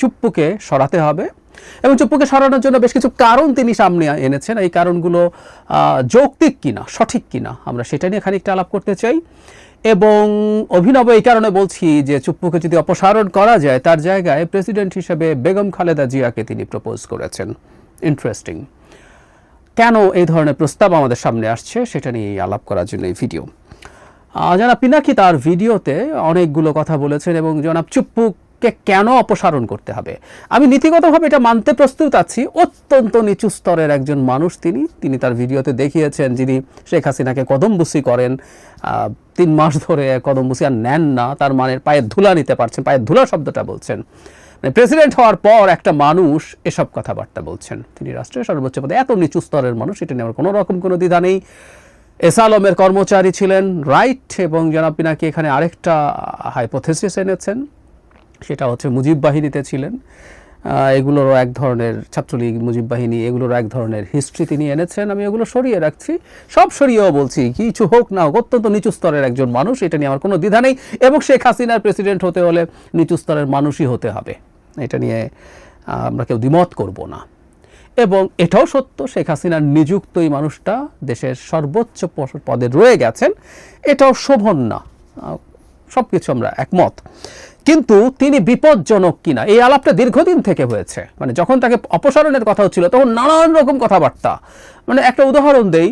চুপ্পুকে সরাতে হবে এবং চুপ্পুকে সরানোর জন্য বেশ কিছু কারণ তিনি সামনে এনেছেন। এই কারণগুলো যৌক্তিক কিনা, সঠিক কিনা, আমরা সেটা নিয়ে খানিকটা আলাপ করতে চাই। এবং অভিনব এই কারণে বলছি যে চুপ্পুকে যদি অপসারণ করা যায়, তার জায়গায় প্রেসিডেন্ট হিসেবে বেগম খালেদা জিয়াকে তিনি প্রপোজ করেছেন। ইন্টারেস্টিং কেন এই ধরনের প্রস্তাব আমাদের সামনে আসছে, সেটা নিয়ে আলাপ করার জন্য এই ভিডিও। জনাব পিনাকি তার ভিডিওতে অনেকগুলো কথা বলেছেন এবং জনাব চুপ্পুকে কেন অপসারণ করতে হবে? আমি নীতিগতভাবে এটা মানতে প্রস্তুত আছি। অত্যন্ত নিচু স্তরের একজন মানুষ তিনি। তিনি তার ভিডিওতে দেখিয়েছেন যিনি শেখ হাসিনাকে কদমবুসি করেন। তিন মাস ধরে কদমবুসি আর নেন না। তার মানে পায়ের ধুলা নিতে পারছেন। পায়ের ধুলা শব্দটা বলছেন। মানে প্রেসিডেন্ট হওয়ার পর একটা মানুষ এসব কথাবার্তা বলছেন। তিনি রাষ্ট্রের সর্বোচ্চ পদে এত নিচু স্তরের মানুষ এটা নিয়ে আমার কোনো রকম কোনো দ্বিধা নেই। এস আলমের কর্মচারী ছিলেন, রাইট, এবং জনাব পিনাকি এখানে আরেকটা হাইপোথেসিস এনেছেন। সেটা হচ্ছে মুজিব বাহিনীতে ছিলেন। এগুলোরও এক ধরনের ছাত্রলীগ, মুজিব বাহিনী, এগুলোরও এক ধরনের হিস্ট্রি তিনি এনেছেন। আমি এগুলো সরিয়ে রাখছি। সব সরিয়েও বলছি, কিছু হোক না হোক, অত্যন্ত নিচু স্তরের একজন মানুষ, এটা নিয়ে আমার কোনো দ্বিধা নেই। এবং শেখ হাসিনার প্রেসিডেন্ট হতে হলে নিচু স্তরের মানুষই হতে হবে। এটা নিয়ে আমরা কেউ দ্বিমত করব না। এবং এটাও সত্য, শেখ হাসিনার নিযুক্ত এই মানুষটা দেশের সর্বোচ্চ পদে রয়ে গেছেন। এটাও শোভন না। সব কিছু আমরা একমত। কিন্তু তিনি বিপজ্জনক কিনা? এই আলাপটা দীর্ঘদিন থেকে হয়েছে। মানে যখন তাকে অপসারণের কথা হচ্ছিল, তখন নানান রকম কথাবার্তা। মানে একটা উদাহরণ দেই।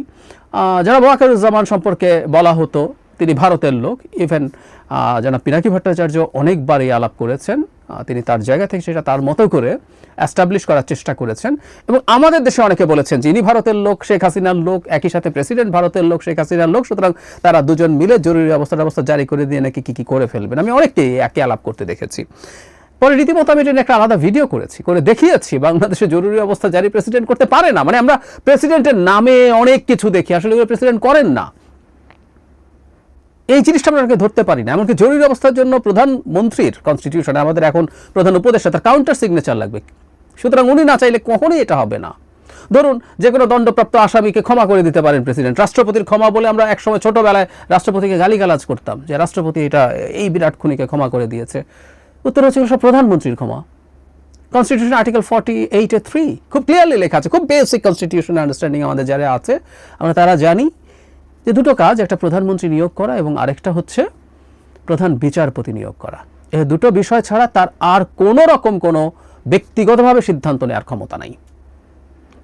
যারা ওয়াকারুজ্জামান সম্পর্কে বলা হতো, তিনি ভারতের লোক। ইভেন যেন পিনাকি ভট্টাচার্য অনেকবার এই আলাপ করেছেন। তিনি তার জায়গা থেকে সেটা তার মতো করে অ্যাস্টাবলিশ করার চেষ্টা করেছেন। এবং আমাদের দেশে অনেকে বলেছেন, যিনি ভারতের লোক, শেখ হাসিনার লোক, একই সাথে প্রেসিডেন্ট ভারতের লোক, শেখ হাসিনার লোক, সুতরাং তারা দুজন মিলে জরুরি অবস্থা ব্যবস্থা জারি করে দিয়ে নাকি কি কি করে ফেলবেন। আমি অনেককেই একে আলাপ করতে দেখেছি। পরে রীতিমতো আমি একটা আলাদা ভিডিও করেছি, করে দেখিয়েছি, বাংলাদেশে জরুরি অবস্থা জারি প্রেসিডেন্ট করতে পারে না। মানে আমরা প্রেসিডেন্টের নামে অনেক কিছু দেখি, আসলে প্রেসিডেন্ট করেন না। এই জিনিসটা আমরা ধরতে পারি না। এমনকি জরুরি অবস্থার জন্য প্রধানমন্ত্রীর কনস্টিটিউশনে আমাদের এখন প্রধান উপদেষ্টা, তার কাউন্টার সিগনেচার লাগবে। সুতরাং উনি না চাইলে কখনোই এটা হবে না। ধরুন যে কোনো দণ্ডপ্রাপ্ত আসামিকে ক্ষমা করে দিতে পারেন প্রেসিডেন্ট রাষ্ট্রপতির ক্ষমা বলে আমরা একসময় ছোটবেলায় রাষ্ট্রপতিকে গালিগালাজ করতাম যে রাষ্ট্রপতি এটা, এই বিরাট খুনিকে ক্ষমা করে দিয়েছে। উত্তর হচ্ছে সব প্রধানমন্ত্রীর ক্ষমা। Constitution article forty eight three খুব ক্লিয়ারলি লেখা আছে, খুব বেসিক কনস্টিটিউশন আন্ডারস্ট্যান্ডিং আমাদের যারা আছে, আমরা তারা জানি। যে দুটো কাজ একটা প্রধানমন্ত্রী নিয়োগ করা এবং আরেকটা হচ্ছে প্রধান বিচারপতি নিয়োগ করা। এই দুটো বিষয় ছাড়া তার আর কোনো রকম কোনো ব্যক্তিগতভাবে সিদ্ধান্ত নেওয়ার ক্ষমতা নাই।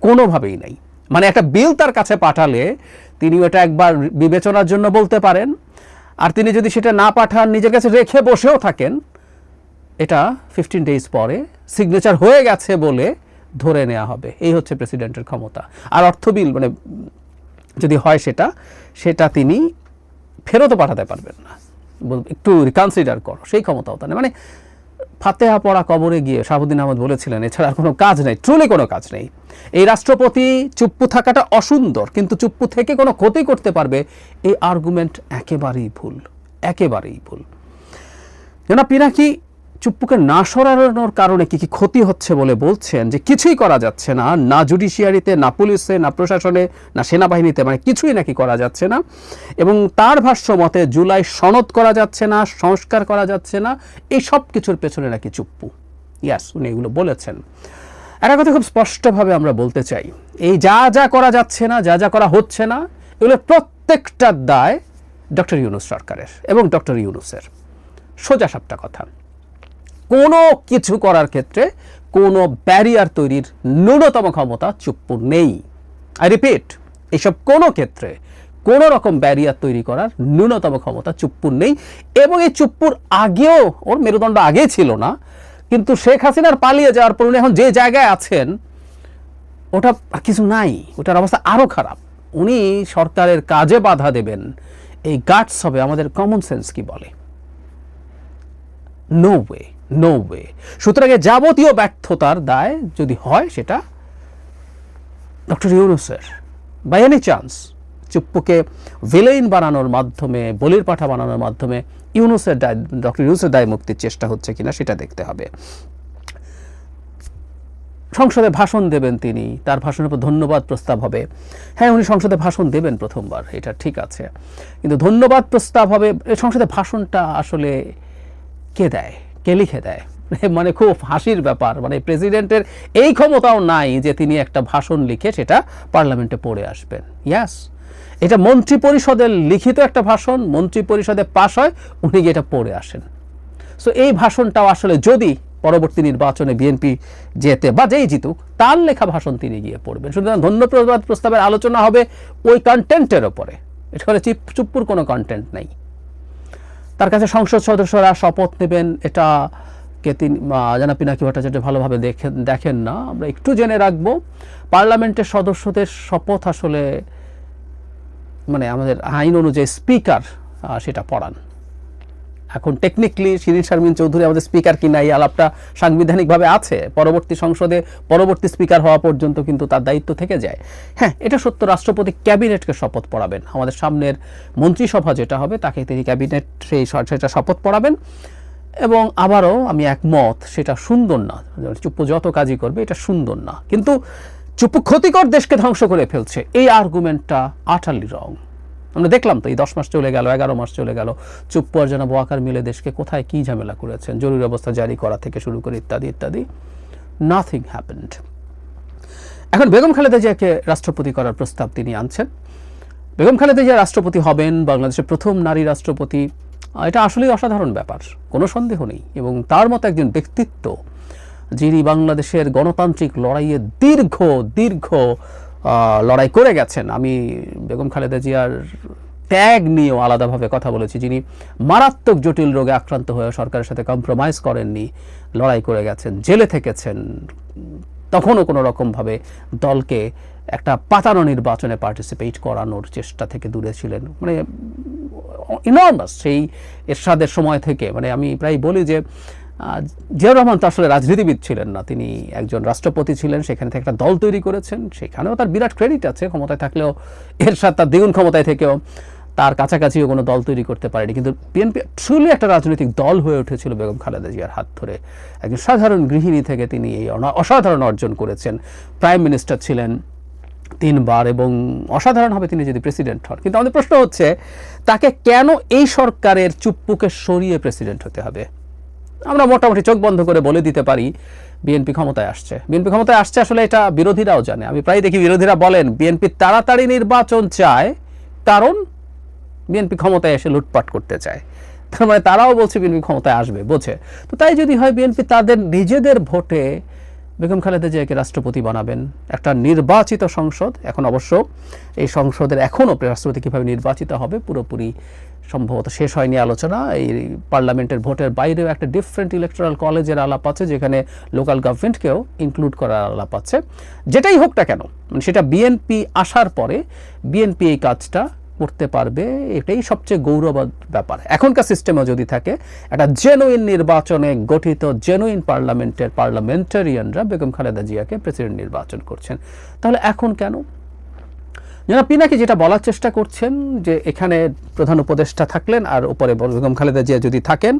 কোনোভাবেই নাই। মানে একটা বিল তার কাছে পাঠালে তিনি ওটা একবার বিবেচনার জন্য বলতে পারেন। আর তিনি যদি সেটা না পাঠান, নিজের কাছে রেখে বসেও থাকেন, এটা ফিফটিন ডেজ পরে সিগনেচার হয়ে গেছে বলে ধরে নেওয়া হবে। এই হচ্ছে প্রেসিডেন্টের ক্ষমতা। আর অর্থ বিল মানে যদি হয় সেটা সেটা তিনি ফেরতও পাঠাতে পারবেন না। একটু রিকনসিডার করো, সেই ক্ষমতাও তার। মানে ফাতেহা পড়া কবরে গিয়ে শাহাবুদ্দিন আহমদ বলেছিলেন, এছাড়া আর কোনো কাজ নেই ট্রুলি কোনো কাজ নেই। এই রাষ্ট্রপতি চুপ্পু থাকাটা অসুন্দর, কিন্তু চুপ্পু থেকে কোনো ক্ষতি করতে পারবে, এই আর্গুমেন্ট একেবারেই ভুল একেবারেই ভুল। জনাব, পিনাকি চুপ্পুকে না সরানোর কারণে কি কি ক্ষতি হচ্ছে বলে বলছেন? যে কিছুই করা যাচ্ছে না না জুডিশিয়ারিতে, না পুলিশে, না প্রশাসনে, না সেনাবাহিনীতে মানে কিছুই নাকি করা যাচ্ছে না। এবং তার ভাষ্য মতে জুলাই সনদ করা যাচ্ছে না, সংস্কার করা যাচ্ছে না, এই সব কিছুর পেছনে নাকি চুপ্পু। ইয়াস, উনি এগুলো বলেছেন। একটা কথা খুব স্পষ্টভাবে আমরা বলতে চাই, এই যা যা করা যাচ্ছে না, যা যা করা হচ্ছে না, এগুলো প্রত্যেকটার দায় ডক্টর ইউনুস সরকারের এবং ডক্টর ইউনুসের। সোজা সাপটা কথা। কোনো কিছু করার ক্ষেত্রে কোনো ব্যারিয়ার তৈরির ন্যূনতম ক্ষমতা চুপ্পুর নেই। আই রিপিট এইসব কোনো ক্ষেত্রে কোনো রকম ব্যারিয়ার তৈরি করার ন্যূনতম ক্ষমতা চুপ্পুর নেই এবং এই চুপ্পুর আগেও, ওর মেরুদণ্ড আগে ছিল না, কিন্তু শেখ হাসিনার পালিয়ে যাওয়ার পর উনি এখন যে জায়গায় আছেন, ওটা কিছু নাই, ওটার অবস্থা আরও খারাপ। উনি সরকারের কাজে বাধা দেবেন, এই গাটস হবে আমাদের কমন সেন্স কি বলে? নো ওয়ে নো ওয়ে সুতরাং যাবতীয় ব্যর্থতার দায় যদি হয় সেটা ডক্টর ইউনুসের বাই এনি চান্স চুপ্পুকে ভিলেইন বানানোর মাধ্যমে, বলির পাঠা বানানোর মাধ্যমে ইউনুসের দায় ডক্টর ইউনুসের দায় মুক্তির চেষ্টা হচ্ছে কিনা সেটা দেখতে হবে। সংসদে ভাষণ দেবেন তিনি, তার ভাষণের উপর ধন্যবাদ প্রস্তাব হবে। হ্যাঁ উনি সংসদে ভাষণ দেবেন প্রথমবার, এটা ঠিক আছে। কিন্তু ধন্যবাদ প্রস্তাব হবে সংসদে ভাষণটা আসলে কে দেয়? কে লিখে দেয় মানে খুব হাসির ব্যাপার। মানে প্রেসিডেন্টের এই ক্ষমতাও নাই যে তিনি একটা ভাষণ লিখে সেটা পার্লামেন্টে পড়ে আসবেন। ইয়াস এটা মন্ত্রী পরিষদের লিখিত একটা ভাষণ মন্ত্রী পরিষদে পাশ হয়, উনি এটা পড়ে আসেন। সো এই ভাষণটাও আসলে যদি পরবর্তী নির্বাচনে বিএনপি যেতে বা যেই জিতুক, তার লেখা ভাষণ তিনি গিয়ে পড়বেন। সুতরাং ধন্যবাদ প্রস্তাবের আলোচনা হবে ওই কন্টেন্টের ওপরে। এখানে চিপ চুপ্পুর কোনো কন্টেন্ট নেই। তার কাছে সংসদ সদস্যরা শপথ নেবেন এটা কে তিনি জানা পিনাকি ভট্টাচার্য ভালোভাবে দেখেন দেখেন না। আমরা একটু জেনে রাখব, পার্লামেন্টের সদস্যদের শপথ আসলে মানে আমাদের আইন অনুযায়ী স্পিকার সেটা পড়ান। এখন টেকনিক্যালি শিরিন শারমিন চৌধুরী আমাদের স্পিকার কিনা এই আলাপটা সাংবিধানিকভাবে আছে, পরবর্তী সংসদে পরবর্তী স্পিকার হওয়া পর্যন্ত কিন্তু তার দায়িত্ব থেকে যায়। হ্যাঁ এটা সত্য, রাষ্ট্রপতি ক্যাবিনেটকে শপথ পড়াবেন। আমাদের সামনের মন্ত্রিসভা যেটা হবে, তাকে তিনি ক্যাবিনেট সেই সেটা শপথ পড়াবেন। এবং আবারও আমি একমত, সেটা সুন্দর না। চুপ্পু যত কাজই করবে, এটা সুন্দর না। কিন্তু চুপ্পু ক্ষতিকর দেশকে ধ্বংস করে ফেলছে। এই আর্গুমেন্টটা আটালি রং। আমরা দেখলাম তো এই দশ মাস চলে গেল, এগারো মাস চলে গেল। চুপ্পু আর বোয়াকার মিলে দেশকে কোথায় কি ঝামেলা করেছেন, জরুরি অবস্থা জারি করা থেকে শুরু করে ইত্যাদি ইত্যাদি। নাথিং হ্যাপেন্ড এখন বেগম খালেদা জিয়াকে রাষ্ট্রপতি করার প্রস্তাব তিনি আনছেন। বেগম খালেদা জিয়া রাষ্ট্রপতি হবেন, বাংলাদেশের প্রথম নারী রাষ্ট্রপতি। এটা আসলেই অসাধারণ ব্যাপার, কোনো সন্দেহ নেই। এবং তার মতো একজন ব্যক্তিত্ব, যিনি বাংলাদেশের গণতান্ত্রিক লড়াইয়ে দীর্ঘ দীর্ঘ লড়াই করে গেছেন। আমি বেগম খালেদা জিয়ার ত্যাগ নিয়েও আলাদাভাবে কথা বলেছি। যিনি মারাত্মক জটিল রোগে আক্রান্ত হয়ে সরকারের সাথে কম্প্রোমাইজ করেননি, লড়াই করে গেছেন, জেলে থেকেছেন, তখনও কোনো রকমভাবে দলকে একটা পাতানো নির্বাচনে পার্টিসিপেট করানোর চেষ্টা থেকে দূরে ছিলেন। মানে ইনর্মাস সেই এরশাদের সময় থেকে। মানে আমি প্রায় বলি যে জিয়াউর রহমান তো আসলে রাজনীতিবিদ ছিলেন না, তিনি একজন রাষ্ট্রপতি ছিলেন, সেখানে থেকে একটা দল তৈরি করেছেন, সেখানেও তার বিরাট ক্রেডিট আছে, ক্ষমতায় থাকলেও এর সাথে তার দ্বিগুণ ক্ষমতায় থেকেও তার কাছাকাছিও কোনো দল তৈরি করতে পারেনি। কিন্তু বিএনপি ট্রুলি একটা রাজনৈতিক দল হয়ে উঠেছিল বেগম খালেদা জিয়ার হাত ধরে। একজন সাধারণ গৃহিণী থেকে তিনি এই অসাধারণ অর্জন করেছেন। প্রাইম মিনিস্টার ছিলেন তিনবার এবং অসাধারণভাবে তিনি যদি প্রেসিডেন্ট হন। কিন্তু আমাদের প্রশ্ন হচ্ছে, তাকে কেন এই সরকারের চুপ্পুকে সরিয়ে প্রেসিডেন্ট হতে হবে? আমরা মোটামুটি চোখ বন্ধ করে বলে দিতে পারি বিএনপি ক্ষমতায় আসছে। বিএনপি ক্ষমতায় আসছে আসলে এটা বিরোধীরাও জানে। আমি প্রায় দেখি বিরোধীরা বলেন, বিএনপি তাড়াতাড়ি নির্বাচন চায়, কারণ বিএনপি ক্ষমতায় এসে লুটপাট করতে চায়। তার মানে তারাও বলছে বিএনপি ক্ষমতায় আসবে, বোঝে। তো তাই যদি হয়, বিএনপি তাদের নিজেদের ভোটে বেগম খালেদা জিয়াকে রাষ্ট্রপতি বানাবেন। একটা নির্বাচিত সংসদ, এখন অবশ্য এই সংসদের এখনও রাষ্ট্রপতি কীভাবে নির্বাচিত হবে পুরোপুরি সম্ভবত শেষ হয়নি আলোচনা। এই পার্লামেন্টের ভোটের বাইরেও একটা ডিফারেন্ট ইলেকট্রাল কলেজের আলাপ আছে, যেখানে লোকাল গভর্নমেন্টকেও ইনক্লুড করার আলাপ আছে। যেটাই হোক না কেন মানে সেটা বিএনপি আসার পরে বিএনপি এই কাজটা করতে পারবে, এটাই সবচেয়ে গৌরব ব্যাপার। এখনকার সিস্টেমে যদি থাকে, একটা জেনুইন নির্বাচনে গঠিত জেনুইন পার্লামেন্টের পার্লামেন্টারিয়ানরা বেগম খালেদা জিয়াকে প্রেসিডেন্ট নির্বাচন করছেন। তাহলে এখন কেন? জনাব পিনাকি যেটা বলার চেষ্টা করছেন, যে এখানে প্রধান উপদেষ্টা থাকলেন আর উপরে বেগম খালেদা জিয়া যদি থাকেন,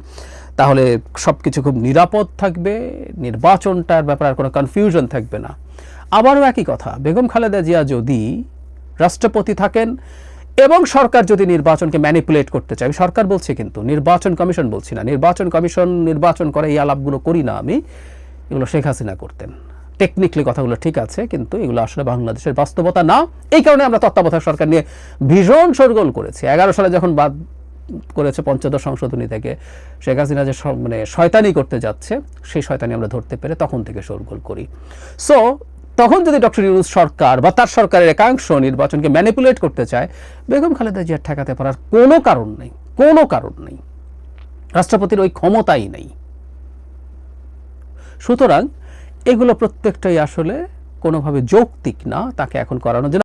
তাহলে সব কিছু খুব নিরাপদ থাকবে, নির্বাচনটার ব্যাপারে আর কোনো কনফিউশন থাকবে না। আবারও একই কথা, বেগম খালেদা জিয়া যদি রাষ্ট্রপতি থাকেন এবং সরকার যদি নির্বাচনকে ম্যানিপুলেট করতে চায় সরকার বলছে কিন্তু, নির্বাচন কমিশন বলছি না। নির্বাচন কমিশন নির্বাচন করে এই আলাপগুলো করি না আমি। এগুলো শেখ হাসিনা করতেন। টেকনিক্যালি কথাগুলো ঠিক আছে, কিন্তু এগুলো আসলে বাংলাদেশের বাস্তবতা না। এই কারণে আমরা তত্ত্বাবধায়ক সরকার নিয়ে ভীষণ সরগোল করেছি। এগারো সালে যখন বাদ করেছে পঞ্চদশ সংশোধনী থেকে, শেখ হাসিনা যে মানে শয়তানি করতে যাচ্ছে, সেই শয়তানি আমরা ধরতে পেরে তখন থেকে সরগোল করি। সো তখন যদি ডক্টর ইউনুস সরকার বা তার সরকারের একাংশ নির্বাচনকে ম্যানিপুলেট করতে চায়, বেগম খালেদা জিয়ার ঠেকাতে পারার কোনো কারণ নেই, কোনো কারণ নেই। রাষ্ট্রপতির ওই ক্ষমতাই নেই। সুতরাং এগুলো প্রত্যেকটাই আসলে কোনোভাবে যৌক্তিক না, তাকে এখন করানো জন্য